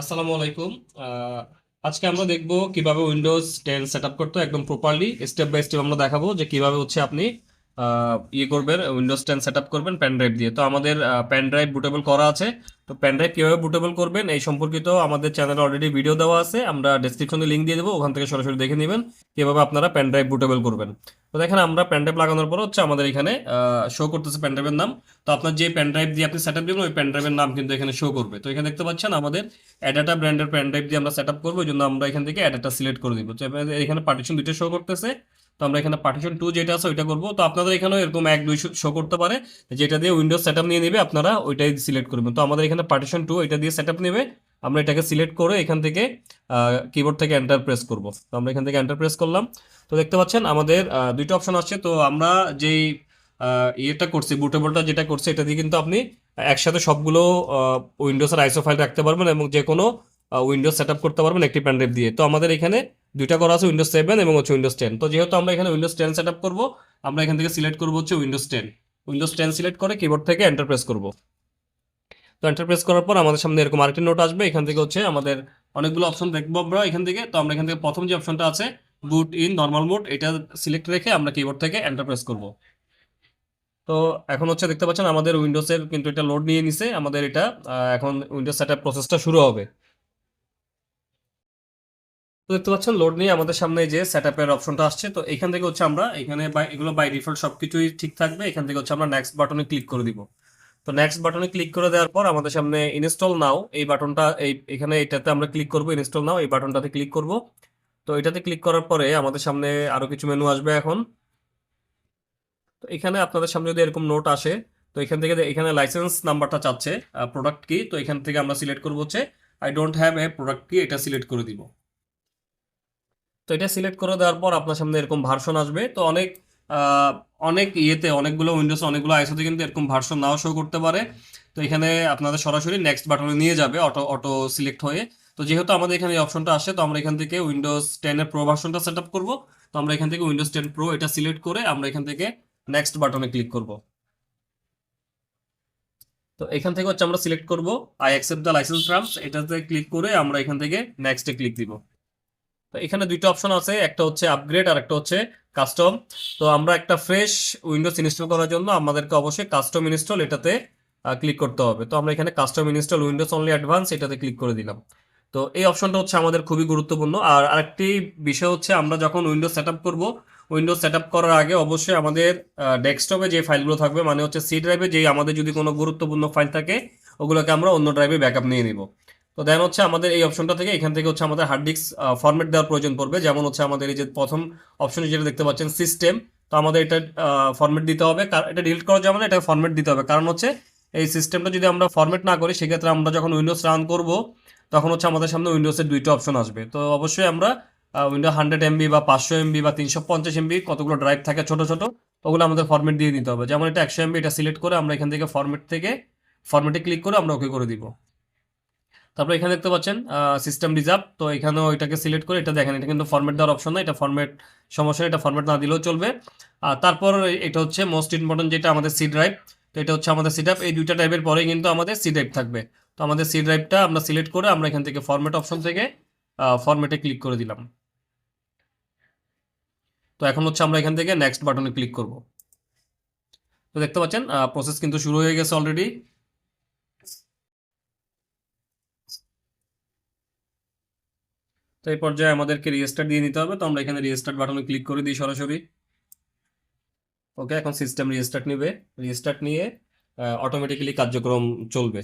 আসসালামু আলাইকুম। আজকে আমরা দেখব কীভাবে উইন্ডোজ টেন সেট আপ করতে একদম প্রপারলি স্টেপ বাই স্টেপ আমরা দেখাবো যে কীভাবে হচ্ছে আপনি ইয়ে করবেন উইন্ডোজ টেন সেট করবেন পেন ড্রাইভ দিয়ে। তো আমাদের পেন ড্রাইভ বুটেবল করা আছে। তো পেন ড্রাইভ কীভাবে বুটেবল করবেন, এই সম্পর্কিত আমাদের চ্যানেলে অলরেডি ভিডিও দেওয়া আছে। আমরা ডেসক্রিপশনে লিঙ্ক দিয়ে দেবো, ওখান থেকে সরাসরি দেখে নেবেন কীভাবে আপনারা পেন ড্রাইভ বুটেবল করবেন। তো দেখেন, আমরা পেন ড্রাইভ লাগানোর পর হচ্ছে আমাদের এখানে শো করতেছে পেন ড্রাইভের নাম। তো আপনার যে পেন ড্রাইভ দিয়ে আপনি সেট আপ দিবেন, ওই পেন ড্রাইভের নাম কিন্তু এখানে শো করবে। তো এখানে দেখতে পাচ্ছেন, আমাদের অ্যাডাটা ব্র্যান্ডের পেন ড্রাইভ দিয়ে আমরা সেট আপ করব ওই জন্য আমরা এখান থেকে অ্যাডাটা সিলেক্ট করে দিব। তো এখানে পার্টিশন দুইটা শো করতেছে। তো আমরা এখানে পার্টিশন টু যেটা আছে ওইটা করব। তো আপনাদের এখানেও এরকম এক, দুই শো করতে পারে। যেটা দিয়ে উইন্ডোজ সেট নিয়ে নেবে, আপনারা ওইটাই সিলেক্ট করবেন তো আমাদের এখানে পার্টিশন টু এটা দিয়ে সেট নেবে। আমরা এটাকে সিলেক্ট করে এখান থেকে কিবোর্ড থেকে এন্টার প্রেস করব। তো আমরা এখান থেকে এন্টার প্রেস করলাম। তো দেখতে পাচ্ছেন আমাদের দুইটা অপশন আসছে। তো আমরা যেই ইয়েটা করছি বুটেবলটা যেটা করছি, এটা দিয়ে কিন্তু আপনি একসাথে সবগুলো উইন্ডোজের আইসো ফাইল রাখতে পারবেন এবং যে কোনো উইন্ডোজ সেট করতে পারবেন একটি প্যানড্রাইভ দিয়ে। তো আমাদের এখানে দুইটা করা আছে উইন্ডোজ সেভেন এবং হচ্ছে উইন্ডোজ টেন তো যেহেতু আমরা এখানে উইন্ডোজ টেন সেট আপ করব, আমরা এখান থেকে সিলেক্ট করব হচ্ছে Windows ten Windows ten select করে কিবোর্ড থেকে এন্টার প্রেস করব। তো এন্টার প্রেস করার পর আমাদের সামনে এরকম আরেকটি নোট আসবে। এখান থেকে হচ্ছে আমাদের অনেকগুলো অপশন দেখব আমরা এখান থেকে। তো আমরা এখান থেকে প্রথম যে অপশনটা আছে বুট ইন নর্মাল মোড এটা সিলেক্ট রেখে আমরা কিবোর্ড থেকে এন্টার প্রেস করব। তো এখন হচ্ছে দেখতে পাচ্ছেন আমাদের উইন্ডোজের কিন্তু এটা লোড নিয়ে নিছে। আমাদের এটা এখন উইন্ডোজ সেটআপ প্রসেসটা শুরু হবে। তো দেখতে পাচ্ছেন লোড নিয়ে আমাদের সামনে যে সেটআপের অপশনটা আসছে। তো এখান থেকে হচ্ছে আমরা এখানে এগুলো বাই ডিফল্ট সবকিছুই ঠিক থাকবে। এখান থেকে হচ্ছে আমরা নেক্সট বাটনে ক্লিক করে দিব। তো নেক্সট বাটনে ক্লিক করে দেওয়ার পর আমাদের সামনে ইনস্টল নাও এই বাটনটা এই, এখানে এটাতে আমরা ক্লিক করব ইনস্টল নাও এই বাটনটাতে ক্লিক করব। তো এটাতে ক্লিক করার পরে আমাদের সামনে আরও কিছু মেনু আসবে এখন। তো এখানে আপনাদের সামনে যদি এরকম নোট আসে, তো এখান থেকে এখানে লাইসেন্স নাম্বারটা চাচ্ছে প্রোডাক্ট কি তো এখান থেকে আমরা সিলেক্ট করব হচ্ছে I don't have a product key এটা সিলেক্ট করে দিব। তো এটা সিলেক্ট করে দেওয়ার পর আপনার সামনে এরকম ভার্সন আসবে। তো অনেক অনেক ইয়েতে অনেকগুলো উইন্ডোজ অনেকগুলো আইসোতে কিন্তু এরকম ভার্সন নাও শো করতে পারে। তো এখানে আপনাদের সরাসরি নেক্সট বাটনে নিয়ে যাবে অটো অটো সিলেক্ট হয়ে। তো যেহেতু আমাদের এখানে এই অপশনটা আসে, তো আমরা এখান থেকে উইন্ডোজ টেনের প্রো ভার্সনটা সেট আপ করব। তো আমরা এখান থেকে উইন্ডোজ টেন প্রো এটা সিলেক্ট করে আমরা এখান থেকে নেক্সট বাটনে ক্লিক করব। তো এখান থেকে হচ্ছে আমরা সিলেক্ট করব। I accept the licence terms এটাতে ক্লিক করে আমরা এখান থেকে নেক্সটে ক্লিক দিব। তো এখানে দুইটা অপশন আছে, একটা হচ্ছে আপগ্রেড আর একটা হচ্ছে কাস্টম তো আমরা একটা ফ্রেশ উইন্ডোজ ইনস্টল করার জন্য আমাদেরকে অবশ্যই কাস্টম ইনস্টল এটাতে ক্লিক করতে হবে। তো আমরা এখানে custom install Windows only advance এটাতে ক্লিক করে দিলাম। তো এই অপশনটা হচ্ছে আমাদের খুবই গুরুত্বপূর্ণ। আর আরেকটি বিষয় হচ্ছে আমরা যখন উইন্ডোজ সেট আপ করব উইন্ডোজ সেট আপ করার আগে অবশ্যই আমাদের ডেস্কটপে যে ফাইলগুলো থাকবে মানে হচ্ছে সি ড্রাইভে যে আমাদের যদি কোনো গুরুত্বপূর্ণ ফাইল থাকে, ওগুলোকে আমরা অন্য ড্রাইভে ব্যাকআপ নিয়ে নিব। তো দেন হচ্ছে আমাদের এই অপশনটা থেকে এখান থেকে হচ্ছে আমাদের হার্ড ডিস্ক ফরম্যাট দেওয়ার প্রয়োজন পড়বে। যেমন হচ্ছে আমাদের এই যে প্রথম অপশনে যেটা দেখতে পাচ্ছেন সিস্টেম তো আমাদের এটা ফরম্যাট দিতে হবে। এটা ডিলিট করার জন্য এটা ফরম্যাট দিতে হবে। কারণ হচ্ছে এই সিস্টেমটা যদি আমরা ফরম্যাট না করি, সেক্ষেত্রে আমরা যখন উইন্ডোজ রান করব, তখন হচ্ছে আমাদের সামনে উইন্ডোজের দুইটা অপশন আসবে। তো অবশ্যই আমরা উইন্ডো হান্ড্রেড এমবি বা পাঁচশো এমবি বা তিনশো পঞ্চাশ এমবি কতগুলো ড্রাইভ থাকে ছোট ছোট, ওগুলো আমাদের ফরম্যাট দিয়ে দিতে হবে। যেমন এটা একশো এমবি এটা সিলেক্ট করে আমরা এখান থেকে ফরম্যাট থেকে ফরম্যাটে ক্লিক করে আমরা ওকে করে দিব। তারপর এখানে দেখতে পাচ্ছেন সিস্টেম রিজার্ভ তো এখানেও এটাকে সিলেক্ট করে, এটা দেখেন, এটা কিন্তু ফরম্যাট দেওয়ার অপশন না, এটা ফরম্যাট সমস্যা, এটা ফরম্যাট না দিলেও চলবে। আর তারপর এটা হচ্ছে মোস্ট ইম্পর্টেন্ট যেটা আমাদের সি ড্রাইভ তো এটা হচ্ছে আমাদের সি ড্রাইভ এই দুইটা ড্রাইভের পরে কিন্তু আমাদের সি ড্রাইভ থাকবে। তো আমাদের সি ড্রাইভটা আমরা সিলেক্ট করে আমরা এখান থেকে ফরম্যাট অপশন থেকে ফরম্যাটে ক্লিক করে দিলাম। তো এখন হচ্ছে আমরা এখান থেকে নেক্সট বাটনে ক্লিক করব। তো দেখতে পাচ্ছেন প্রসেস কিন্তু শুরু হয়ে গেছে অলরেডি এই পর্যায়ে আমাদেরকে রিস্টার্ট দিয়ে নিতে হবে। তো আমরা এখানে রিস্টার্ট বাটনে ক্লিক করে দিই সরাসরি। ওকে এখন সিস্টেম রিস্টার্ট নেবে। রিস্টার্ট নিয়ে অটোমেটিক্যালি কার্যক্রম চলবে।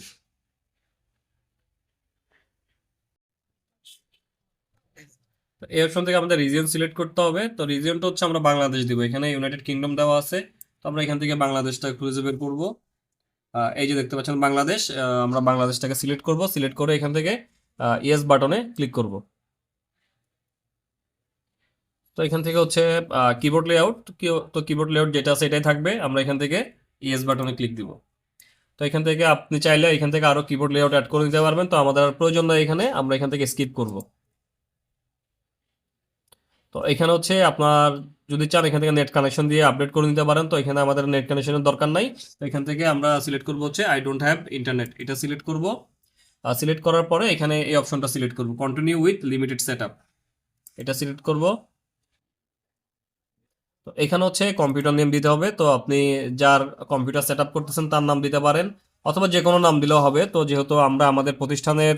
এই অপশন থেকে আমাদের রিজিয়ন সিলেক্ট করতে হবে। তো রিজিয়নটা হচ্ছে আমরা বাংলাদেশ দিব। এখানে ইউনাইটেড কিংডম দেওয়া আছে। তো আমরা এখান থেকে বাংলাদেশটা খুঁজে বের করব। এই যে দেখতে পাচ্ছেন বাংলাদেশ আমরা বাংলাদেশটাকে সিলেক্ট করব। সিলেক্ট করে এখান থেকে ইয়েস বাটনে ক্লিক করব। তো এখান থেকে হচ্ছে কিবোর্ড লেআউট তো কিবোর্ড লেআউট যেটা আছে এটাই থাকবে, আমরা এখান থেকে ইয়েস বাটনে ক্লিক দিব। তো এখান থেকে আপনি চাইলে এখান থেকে আরও কিবোর্ড লেআউট অ্যাড করে দিতে পারবেন, তো আমাদের আর প্রয়োজন নাই এখানে, আমরা এখান থেকে স্কিপ করব। তো এখানে হচ্ছে আপনার, যদি চান এখান থেকে নেট কানেকশন দিয়ে আপডেট করে নিতে পারেন, তো এখানে আমাদের নেট কানেকশনের দরকার নাই। তো এখান থেকে আমরা সিলেক্ট করব হচ্ছে আই ডোন্ট হ্যাভ ইন্টারনেট এটা সিলেক্ট করব। সিলেক্ট করার পরে এখানে এই অপশনটা সিলেক্ট করব কন্টিনিউ উইথ লিমিটেড সেটআপ এটা সিলেক্ট করব। তো এখানে হচ্ছে কম্পিউটার নেম দিতে হবে। তো আপনি যার কম্পিউটার সেটআপ করতেছেন তার নাম দিতে পারেন, অথবা যে কোনো নাম দিলেও হবে। তো যেহেতু আমরা আমাদের প্রতিষ্ঠানের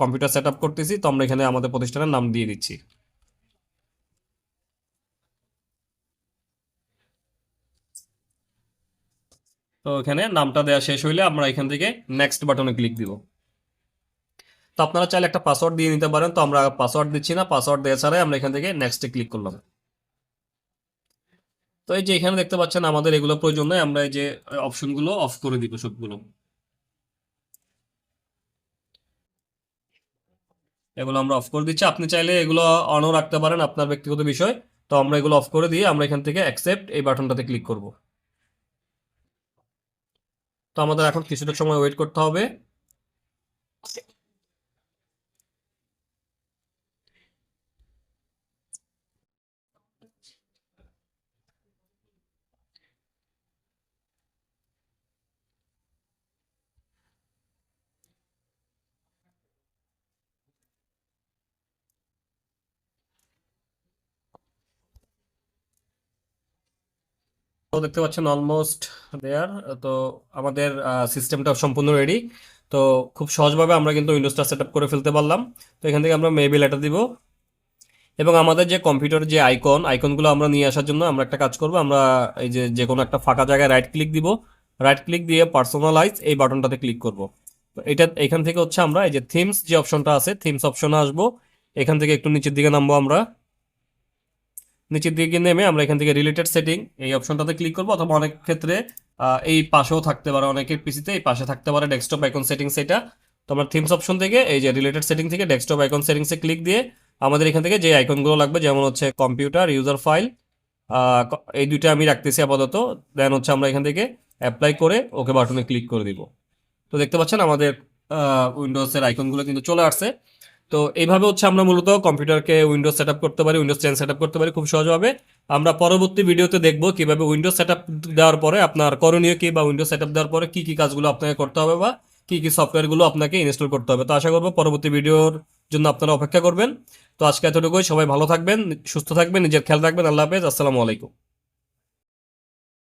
কম্পিউটার সেটআপ করতেছি, তো আমরা এখানে আমাদের প্রতিষ্ঠানের নাম দিয়ে দিচ্ছি। তো এখানে নামটা দেওয়া শেষ হইলে আমরা এখান থেকে নেক্সট বাটনে ক্লিক দিব। তো আপনারা চাইলে একটা পাসওয়ার্ড দিয়ে নিতে পারেন। তো আমরা পাসওয়ার্ড দিচ্ছি না। পাসওয়ার্ড দেওয়া ছাড়াই আমরা এখান থেকে নেক্সটে ক্লিক করলাম। তো এই যে এখানে দেখতে পাচ্ছেন আমাদের এগুলো প্রয়োজন নয় আমরা এই যে অপশনগুলো অফ করে দিব সবগুলো। এগুলো আমরা অফ করে দিচ্ছি। আপনি চাইলে এগুলো অনও রাখতে পারেন আপনার ব্যক্তিগত বিষয়। তো আমরা এগুলো অফ করে দিয়ে আমরা এখান থেকে অ্যাকসেপ্ট এই বাটনটাতে ক্লিক করব। তো আমাদের এখন কিছুটা সময় ওয়েট করতে হবে। তো দেখতে পাচ্ছেন অলমোস্ট দেয়ার তো আমাদের সিস্টেমটা সম্পূর্ণ রেডি তো খুব সহজভাবে আমরা কিন্তু উইন্ডোজটা সেট করে ফেলতে পারলাম। তো এখান থেকে আমরা মেবি লেটার দিব। এবং আমাদের যে কম্পিউটার যে আইকন আইকনগুলো আমরা নিয়ে আসার জন্য আমরা একটা কাজ করব। আমরা এই যে যে কোনো একটা ফাঁকা জায়গায় রাইট ক্লিক দিব। রাইট ক্লিক দিয়ে পার্সোনালাইজ এই বাটনটাতে ক্লিক করব। এটা, এখান থেকে হচ্ছে আমরা এই যে থিমস যে অপশনটা আছে থিমস অপশনে আসব। এখান থেকে একটু নিচের দিকে নামবো আমরা। নিচের দিকে নেমে আমরা এখান থেকে রিলেটেড সেটিং এই অপশনটাতে ক্লিক করব অথবা অনেক ক্ষেত্রে এই পাশেও থাকতে পারে, অনেকের পিসিতে এই পাশে থাকতে পারে ডেস্কটপ আইকন সেটিংস এটা। তো আমরা থিমস অপশন থেকে এই যে রিলেটেড সেটিং থেকে ডেস্কটপ আইকন সেটিংসে ক্লিক দিয়ে আমাদের এখান থেকে যে আইকনগুলো লাগবে, যেমন হচ্ছে কম্পিউটার ইউজার ফাইল এই দুইটা আমি রাখতেছি আপাতত। দেন হচ্ছে আমরা এখান থেকে অ্যাপ্লাই করে ওকে বাটনে ক্লিক করে দিব। তো দেখতে পাচ্ছেন আমাদের উইন্ডোজের আইকনগুলো কিন্তু চলে আসছে। তো এইভাবে হচ্ছে আমরা মূলত কম্পিউটারকে উইন্ডোজ সেট করতে পারি উইন্ডোজ টেন সেট করতে পারি খুব সহজভাবে। আমরা পরবর্তী ভিডিওতে দেখব কীভাবে উইন্ডোজ সেট দেওয়ার পরে আপনার করণীয় কি বা উইন্ডোজ সেট দেওয়ার পরে কি কি কাজগুলো আপনাকে করতে হবে বা কি কি সফটওয়্যারগুলো আপনাকে ইনস্টল করতে হবে। তো আশা করব পরবর্তী ভিডিওর জন্য আপনারা অপেক্ষা করবেন। তো আজকে এতটুকুই, সবাই ভালো থাকবেন, সুস্থ থাকবেন, নিজের খেয়াল রাখবেন। আল্লাহ হাফেজ, আসসালামু আলাইকুম।